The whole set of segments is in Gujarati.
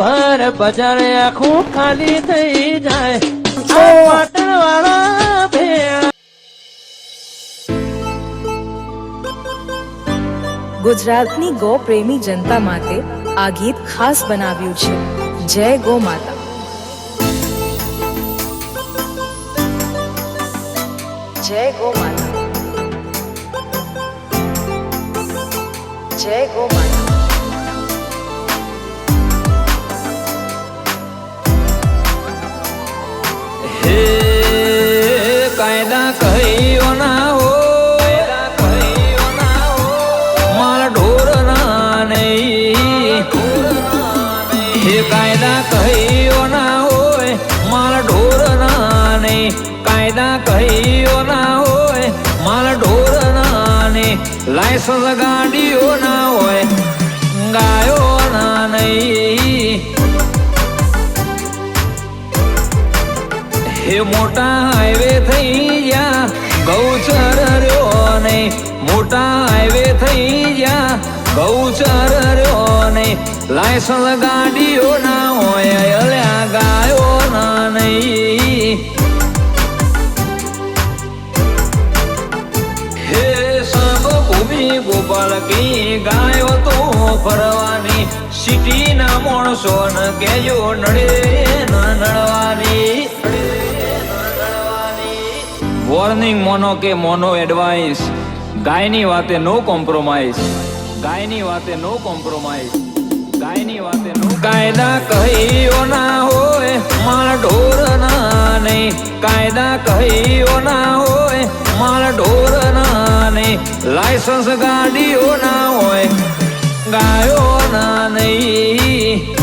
ભર બજાર આખું ખાલી થઈ જાય. પાટણ વાળા ગુજરાતની ગો પ્રેમી જનતા માટે આ ગીત ખાસ બનાવ્યું છે. જય ગો માતા. જય ગો માતા. જય ગો માતા. કાયદા કહીઓ ના હો માલ ઢોર ના નહીં હે કાયદા કહીઓ ના હોય. માલ ઢોર ના નહીં કાયદા કહીઓ ના હોય. માલ ઢોર ના નહીં લાયસન્સ ગાડીઓ ના હોય. ગાયો ના નહીં. મોટા હાઈવે થઈ ગયા. ગૌચર રહ્યો નહીં. મોટા હાઈવે થઈ ગયા. ગૌચર રહ્યો નહીં. લાયસન્સ ગાડીઓ ના હોય, અલ્યા ગાયો ના નહીં. હે સબ ભૂમિ ગોપાલ કી ગાયો તો ફરવાની સિટીના માણસો ન કેજો નડે ન નડવાની. વોર્નિંગ મોનો કે મોનો એડવાઇસ ગાયની વાતે નો કોમ્પ્રોમાઇઝ ગાયની વાતે નો કોમ્પ્રોમાઇઝ ગાયની વાતે નો કાયદા કહીઓ ના હોય, માલ ઢોર ના નહીં. કાયદા કહીઓ ના હોય, માલ ઢોર ના નહીં. લાયસન્સ ગાડીઓ ના હોય, ગાયો ના નહીં.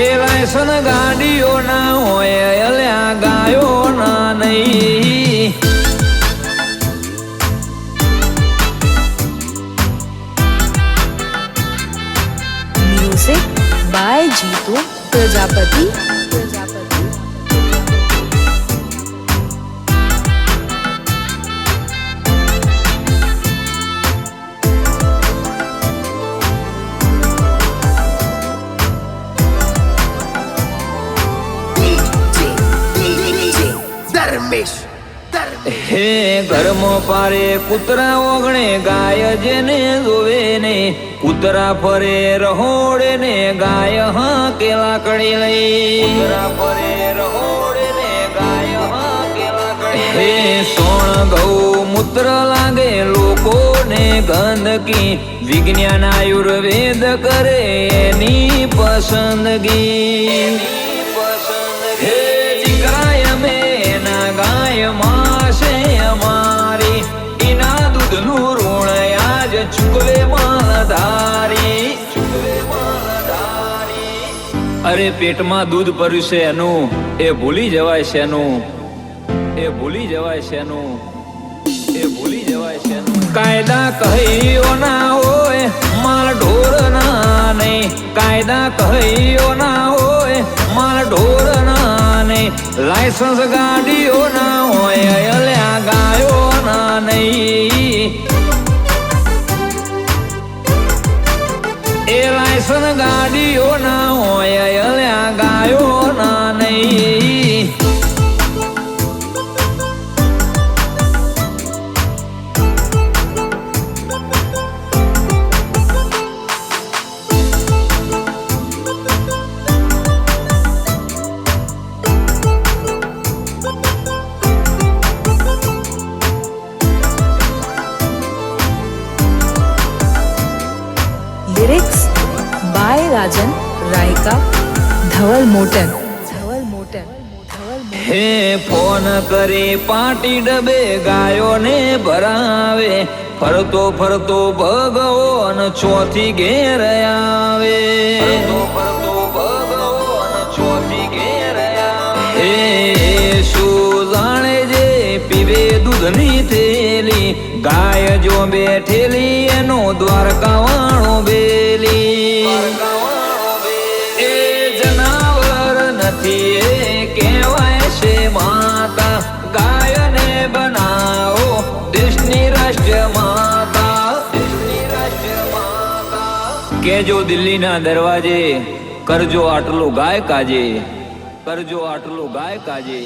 એ લાયસન ગાડીઓ હોય અલ્યા ગાયો નહીં. મ્યુઝિક બાય જીતુ પ્રજાપતિ ઘરમાં પારે કૂતરા ઓગણે ગાય જેને જોવે ને. કૂતરા ફરે રહોડે ને ગાય હા કેલા કડી લઈ. કૂતરા ફરે રહોડે ને ગાય હા કેલા કડી હે સોણ ગૌ મૂત્ર લાગે લોકોને ગંદકી. વિજ્ઞાન આયુર્વેદ કરે એની પસંદગી. પેટમાં દૂધ ભર્યું છે એનું, એ ભૂલી જવાય છે એનું. એ ભૂલી જવાય છે એનું. એ ભૂલી જવાય છે કાયદા કહ્યો ના હોય માલ ઢોર ના નહીં. કાયદા કહ્યો ના હોય માલ ઢોર ના નહીં. લાયસન્સ ગાડીઓ ના હોય અલ્યા ગાયો ના નહીં. એ લાયસન ગાડીઓના હોય અલ્યા ગાયો ના નહીં. રાજન રાયકા ધવલ મોટન. ધવલ મોટન હે ફોન કરી પાટી ડબે ગાયોને ભરાવે. ફરતો ફરતો ભગવાન ચોથી ઘેર આવે. ફરતો ફરતો ભગવાન ચોથી ઘેર આવે. હે શું જાણે જે પીવે દૂધની થેલી. ગાય જો બેઠેલી એનો દ્વારકાવાણો કેજો દિલ્હીના દરવાજે, કરજો આટલું ગાય કાજે, કરજો આટલું ગાય કાજે,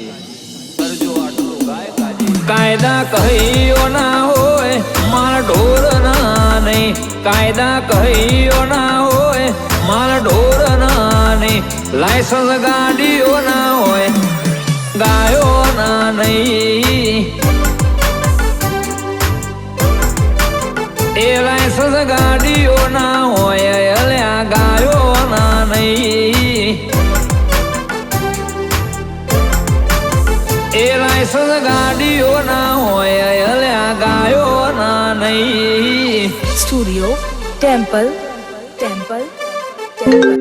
કરજો આટલું ગાય કાજે. કાયદા કહ્યો ના હોય, માર ઢોર ના નહીં. કાયદા કહ્યો ના હોય, માર ઢોર ના નહીં. લાયસન્સ ગાડીઓ ના હોય, ગાયો ના નહીં. એ લાયસન્સ ગાડીઓ ના હોય અલ્યા ગાયો ના નહીં. એ લાયસન્સ ગાડીઓ ના હોય અલ્યા ગાયો ના નહીં. Studio temple temple temple.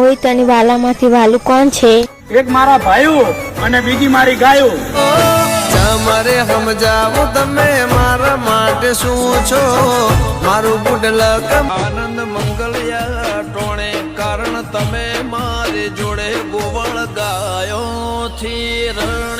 ઓય તની વાલામાંથી વાલું કોણ છે? એક મારા ભાઈઓ અને બીજી મારી ગાયો. તમારે સમજાવો તમે મારા માટે શું છો? મારું ગુડલક આનંદ મંગલિયા ટોણે કારણ તમે મારી જોડે ગોવળ ગાયો થી રણિયા